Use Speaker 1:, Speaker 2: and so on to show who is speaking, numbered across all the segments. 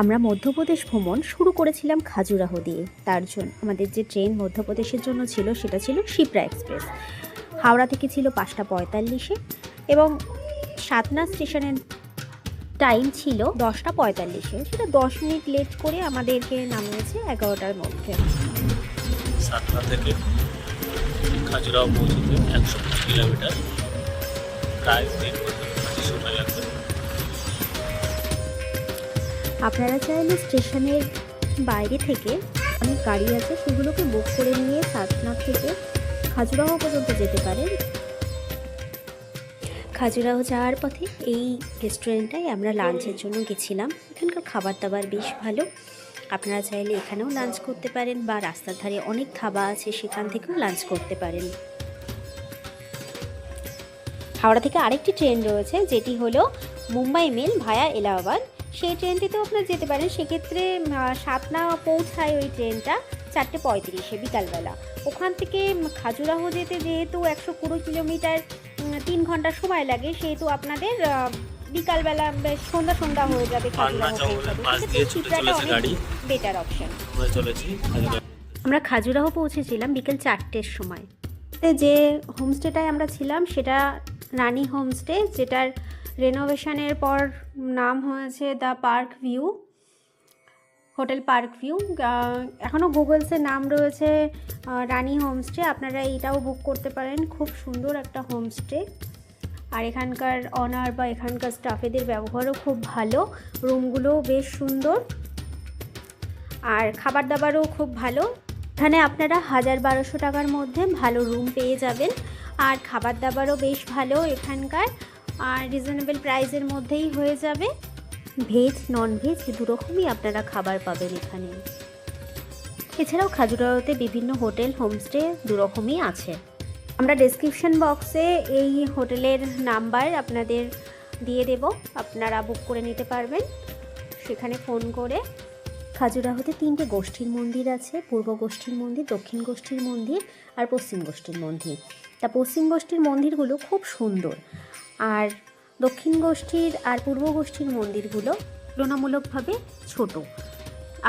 Speaker 1: আমরা মধ্যপ্রদেশ ভ্রমণ শুরু করেছিলাম খাজুরাহ দিয়ে। তার জন্য আমাদের যে ট্রেন মধ্যপ্রদেশের জন্য ছিল সেটা ছিল শিপ্রা এক্সপ্রেস। হাওড়া থেকে ছিল পাঁচটা পঁয়তাল্লিশে এবং সাতনা স্টেশনের টাইম ছিল দশটা পঁয়তাল্লিশে। সেটা দশ মিনিট লেট করে আমাদেরকে নামিয়েছে এগারোটার মধ্যে।
Speaker 2: সাতটা থেকে পৌঁছতে একশো পঁচিশ কিলোমিটার। প্রায় তিন ঘণ্টা সময় লাগবে।
Speaker 1: আপনারা চাইলে স্টেশনের বাইরে থেকে অনেক গাড়ি আছে, সেগুলোকে বুক করে নিয়ে সাতনা থেকে খাজুরাহো পর্যন্ত যেতে পারেন। খাজুরাহো যাওয়ার পথে এই রেস্টুরেন্টটাই আমরা লাঞ্চের জন্য গেছিলাম। এখানকার খাবার দাবার বেশ ভালো। আপনারা চাইলে এখানেও লাঞ্চ করতে পারেন বা রাস্তার ধারে অনেক ধাবা আছে, সেখান থেকেও লাঞ্চ করতে পারেন। হাওড়া থেকে আরেকটি ট্রেন রয়েছে, যেটি হলো মুম্বাই মেল ভায়া এলাহাবাদ। সেই ট্রেনটিতেও আপনারা যেতে পারেন। সেক্ষেত্রে সাতনা পৌঁছায় ওই ট্রেনটা চারটে পঁয়ত্রিশে বিকালবেলা। ওখান থেকে খাজুরাহো যেতে যেহেতু একশো কুড়ি কিলোমিটার তিন ঘণ্টা সময় লাগে সেহেতু আপনাদের বিকালবেলা বেশ সন্ধ্যা সন্ধ্যা হয়ে যাবে বেটার অপশন
Speaker 2: আমরা
Speaker 1: খাজুরাহো পৌঁছেছিলাম বিকেল চারটের সময়। যে হোমস্টেটায় আমরা ছিলাম সেটা রানী হোমস্টে যেটার রেনোভেশনের পর নাম হয়েছে the park view hotel park view এখনও গুগলসে নাম রয়েছে রানী হোমস্টে আপনারা এইটাও বুক করতে পারেন, খুব সুন্দর একটা হোমস্টে আর এখানকার অনার বা এখানকার স্টাফেদের ব্যবহারও খুব ভালো রুমগুলোও বেশ সুন্দর। আর খাবার দাবারও খুব ভালো। এখানে আপনারা হাজার বারোশো টাকার মধ্যে ভালো রুম পেয়ে যাবেন। আর খাবার দাবারও বেশ ভালো এখানকার। আর রিজনেবল প্রাইসের মধ্যেই হয়ে যাবে। ভেজ নন ভেজ দুরকমই আপনারা খাবার পাবেন এখানে। এছাড়াও খাজুরাহোতে বিভিন্ন হোটেল হোমস্টে দুরকমই আছে। আমরা ডেসক্রিপশন বক্সে এই হোটেলের নাম্বার আপনাদের দিয়ে দেব, আপনারা বুক করে নিতে পারবেন। সেখানে ফোন করে। খাজুরাহোতে তিনটে গোষ্ঠীর মন্দির আছে, পূর্ব গোষ্ঠীর মন্দির, দক্ষিণ গোষ্ঠীর মন্দির আর পশ্চিম গোষ্ঠীর মন্দির। তা পশ্চিম গোষ্ঠীর মন্দিরগুলো খুব সুন্দর। আর দক্ষিণ গোষ্ঠীর আর পূর্ব গোষ্ঠীর মন্দিরগুলো তুলনামূলকভাবে ছোট।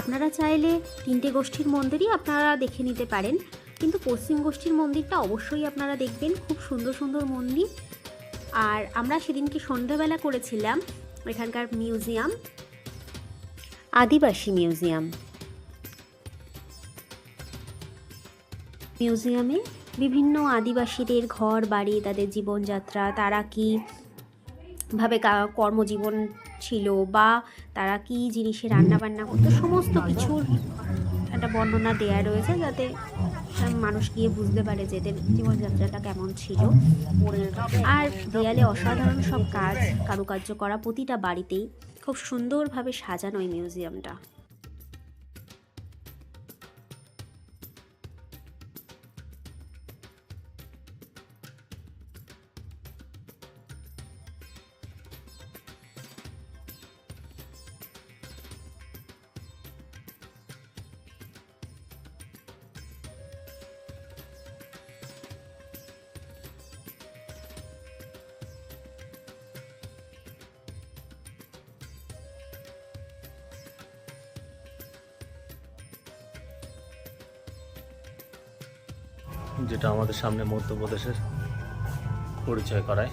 Speaker 1: আপনারা চাইলে তিনটে গোষ্ঠীর মন্দিরই আপনারা দেখে নিতে পারেন, কিন্তু পশ্চিম গোষ্ঠীর মন্দিরটা অবশ্যই আপনারা দেখবেন, খুব সুন্দর সুন্দর মন্দির। আর আমরা সেদিনকে সন্ধ্যাবেলা করেছিলাম এখানকার মিউজিয়াম, আদিবাসী মিউজিয়াম। মিউজিয়ামে বিভিন্ন আদিবাসীদের ঘর, বাড়ি, তাদের জীবনযাত্রা, তারা কি ভাবে কর্মজীবন ছিল বা তারা কি জিনিসে রান্না বান্না করতো, সমস্ত কিছুর একটা বর্ণনা দেয়া রয়েছে যাতে মানুষ গিয়ে বুঝতে পারে যে এদের জীবনযাত্রাটা কেমন ছিল। আর দেয়ালে অসাধারণ সব কাজ, কারুকার্য করা প্রতিটা বাড়িতেই খুব সুন্দরভাবে সাজানো এই মিউজিয়ামটা।
Speaker 2: যেটা আমাদের সামনে মধ্যপ্রদেশের পরিচয় করায়।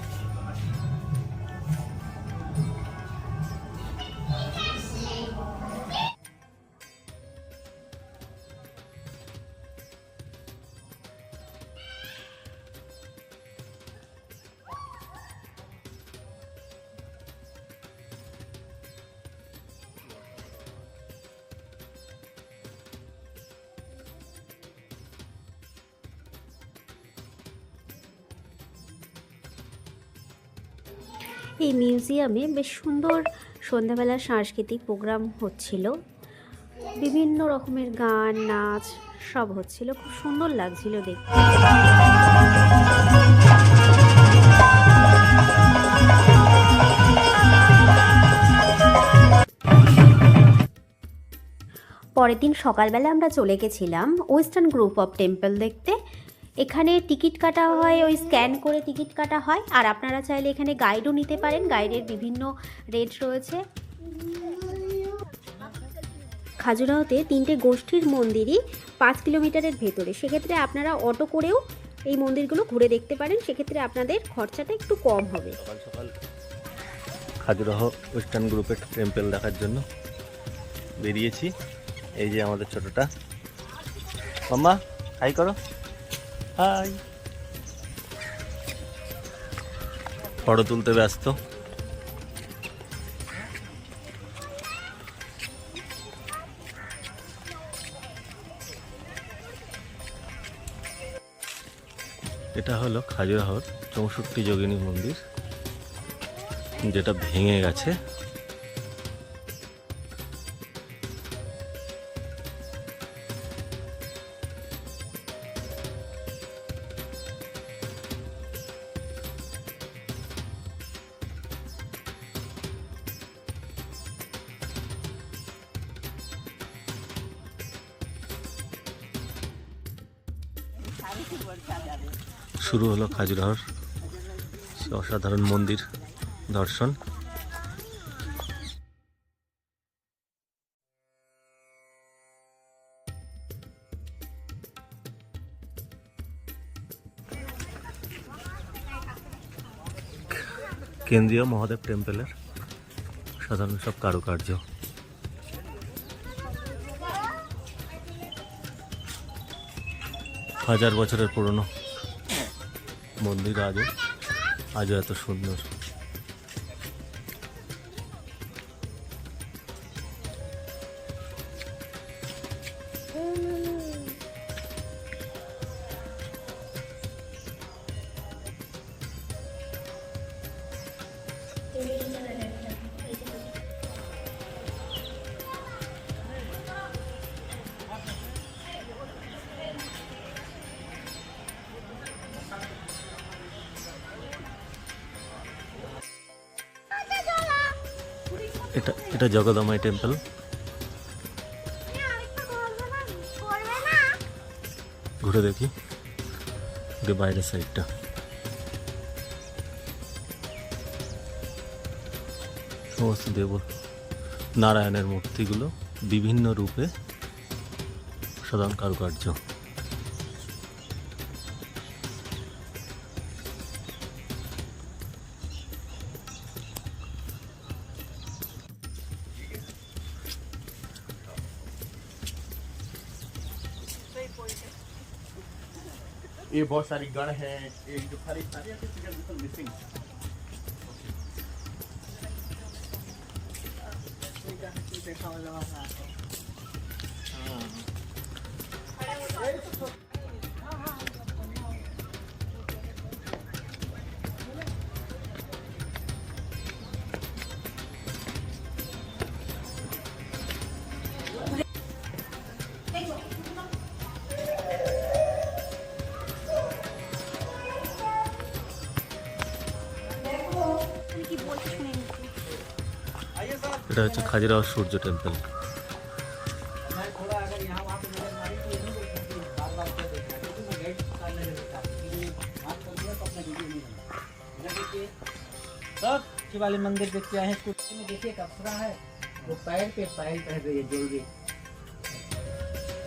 Speaker 1: এই মিউজিয়ামে বেশ সুন্দর সন্ধ্যাবেলা সাংস্কৃতিক প্রোগ্রাম হচ্ছিল। বিভিন্ন রকমের গান, নাচ সব হচ্ছিল। খুব সুন্দর লাগছিল দেখতে। পরের দিন সকালবেলা আমরা চলে গেছিলাম ওয়েস্টার্ন গ্রুপ অফ টেম্পল দেখতে। এখানে টিকিট কাটা হয়, ওই স্ক্যান করে টিকিট কাটা হয়। আর আপনারা চাইলে এখানে গাইডও নিতে পারেন। গাইডের বিভিন্ন রেট রয়েছে। খাজুরাহোতে তিনটে গোষ্ঠীর মন্দিরই পাঁচ কিলোমিটারের ভেতরে। সেক্ষেত্রে আপনারা অটো করেও এই মন্দিরগুলো ঘুরে দেখতে পারেন। সেক্ষেত্রে আপনাদের খরচাটা একটু কম হবে।
Speaker 2: খাজুরাহ ওয়েস্টার্ন গ্রুপের টেম্পেল দেখার জন্য বেরিয়েছি। এই যে আমাদের ছোটটা। মাম্মা হাই করো। হাই ফটো তুলতে ব্যস্ত। এটা হলো খাজুরাহর চৌষট্টি যোগিনী মন্দির যেটা ভেঙে গেছে। শুরু হলো খাজুরাহর অসাধারণ মন্দির দর্শন। কেন্দ্রীয় মহাদেব টেম্পলের সাধারণ সব কারুকার্য। হাজার বছরের পুরনো মন্দির আজও আজও এত সুন্দর। এটা এটা জগদমাই টেম্পল। ঘুরে দেখি। বাইরের সাইডটা। সমস্ত দেব নারায়ণের মূর্তিগুলো বিভিন্ন রূপে সাধারণ কারুকার্য।
Speaker 3: ये बहुत सारी गण है ये जो सारी सारी ऐसी चीजें बिल्कुल मिसिंग
Speaker 2: এটা হচ্ছে খাজিরাও সূর্য টেম্পল
Speaker 4: सब शिवाली मंदिर देख के आए हैं कुर्सी में देखिए एक अप्सरा है वो पैर पे पैर पहन रही है ज्वेलरी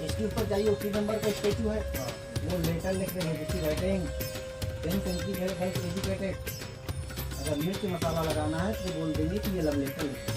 Speaker 4: इसके ऊपर जाइए उसी नंबर का स्टेचू है वो लेटर लिख रहे हैं जिसकी राइटिंग टेन सेंचुरी है हेल्थ एजुकेटेड अगर मिर्च मसाला लगाना है तो बोल देंगे कि ये लव लेटर वो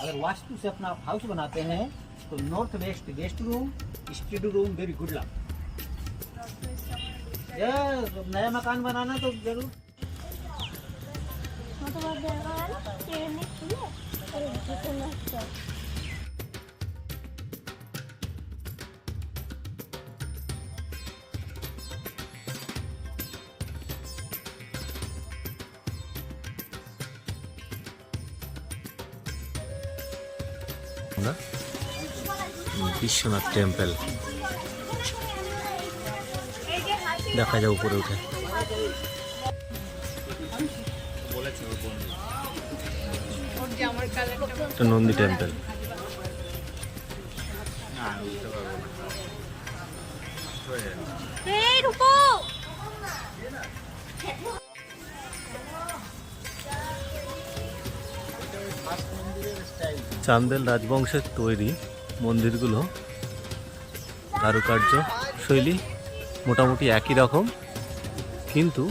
Speaker 4: अगर वास्तु से अपना हाउस बनाते हैं तो north west guest room study room very good luck नया मकान बनाना तो ज़रूर।
Speaker 2: আমরা বিশ্বনাথ টেম্পল। দেখা যায় উপরে উঠে। নন্দী টেম্পল। চান্দেল রাজবংশের তৈরি মন্দিরগুলো কারুকার্য শৈলী মোটামুটি একই রকম, কিন্তু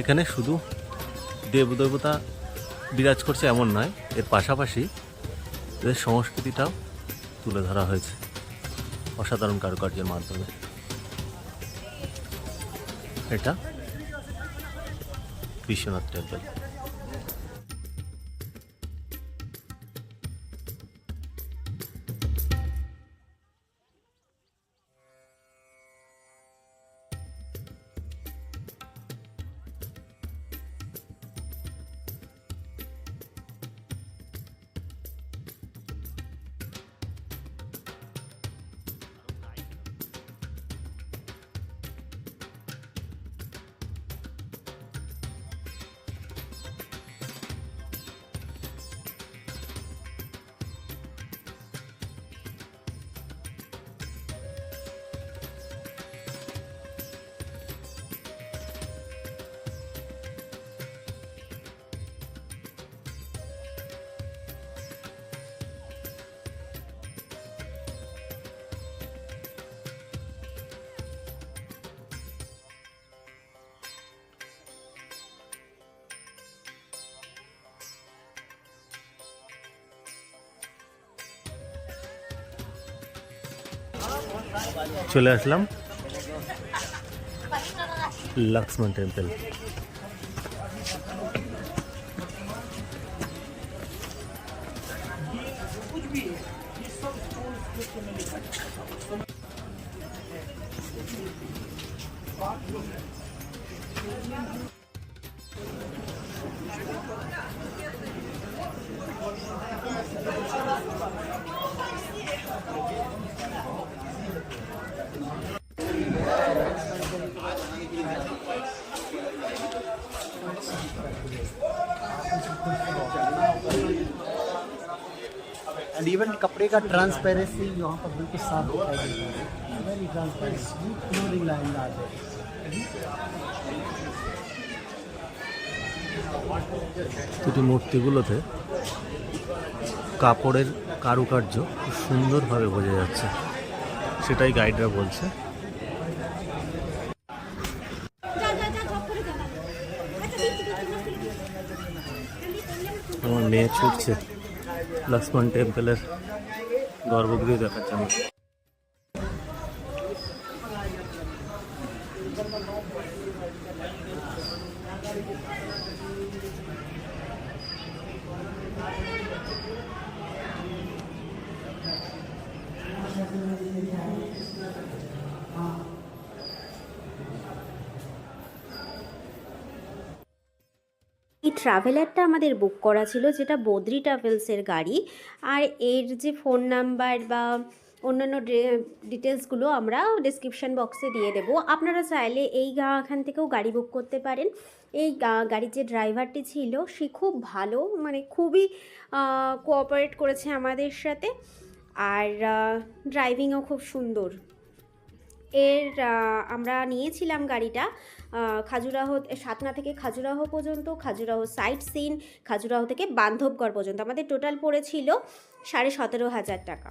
Speaker 2: এখানে শুধু দেবদেবতা বিরাজ করছে এমন নয়, এর পাশাপাশি এদের সংস্কৃতিটাও তুলে ধরা হয়েছে অসাধারণ কারুকার্যের মাধ্যমে। এটা বিশ্বনাথ টেম্পল। চলে আসলাম লক্ষ্মণ টেম্পল
Speaker 4: एंड इवन कपड़े का ट्रांसपेरेंसी यहाँ पर बिल्कुल साफ दिखाई देता है वेरी ट्रांसपेरेंसी क्लोरिंग लाइन आ
Speaker 2: দুটি মূর্তিগুলোতে কাপড়ের কারুকার্য খুব সুন্দরভাবে বোঝা যাচ্ছে সেটাই গাইডরা বলছে আমার মেয়ে ছুটছে লক্ষ্মণ টেম্পলের গর্ভগৃহ দেখাচ্ছে জন্য
Speaker 1: ট্রাভেলারটা আমাদের বুক করা ছিল, যেটা বদ্রি ট্রাভেলসের গাড়ি। আর এর যে ফোন নাম্বার বা অন্যান্য ডিটেলসগুলো আমরা ডিসক্রিপশান বক্সে দিয়ে দেবো। আপনারা চাইলে এই এখান থেকেও গাড়ি বুক করতে পারেন। এই গাড়ির যে ড্রাইভারটি ছিল, সে খুব ভালো মানে খুবই কোঅপারেট করেছে আমাদের সাথে। আর ড্রাইভিংও খুব সুন্দর। এর আমরা নিয়েছিলাম গাড়িটা খাজুরাহো, সাতনা থেকে খাজুরাহো পর্যন্ত, খাজুরাহো সাইট সিন খাজুরাহো থেকে বান্ধবগড় পর্যন্ত। আমাদের টোটাল পড়েছিল সাড়ে সতেরো হাজার টাকা।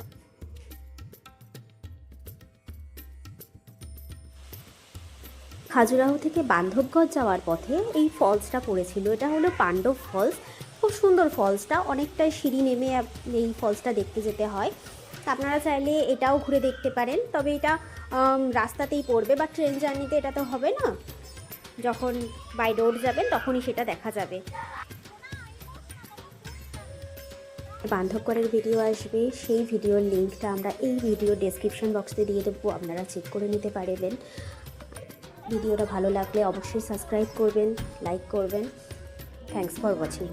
Speaker 1: খাজুরাহো থেকে বান্ধবগড় যাওয়ার পথে এই ফলসটা পড়েছিল। এটা হলো পাণ্ডব ফলস খুব সুন্দর ফলসটা অনেকটাই সিঁড়ি নেমে এই ফলসটা দেখতে যেতে হয়। আপনারা চাইলে এটাও ঘুরে দেখতে পারেন। তবে এটা রাস্তাতেই পড়বে বা ট্রেন জার্নিতে এটা তো হবে না। যখন বাই রোড যাবেন তখনই সেটা দেখা যাবে। বান্ধবগড়ের ভিডিও আসবে, সেই ভিডিওর লিঙ্কটা আমরা এই ভিডিও ডেসক্রিপশন বক্সে দিয়ে দেবো, আপনারা চেক করে নিতে পারবেন। ভিডিওটা ভালো লাগলে অবশ্যই সাবস্ক্রাইব করবেন লাইক করবেন। Thanks for watching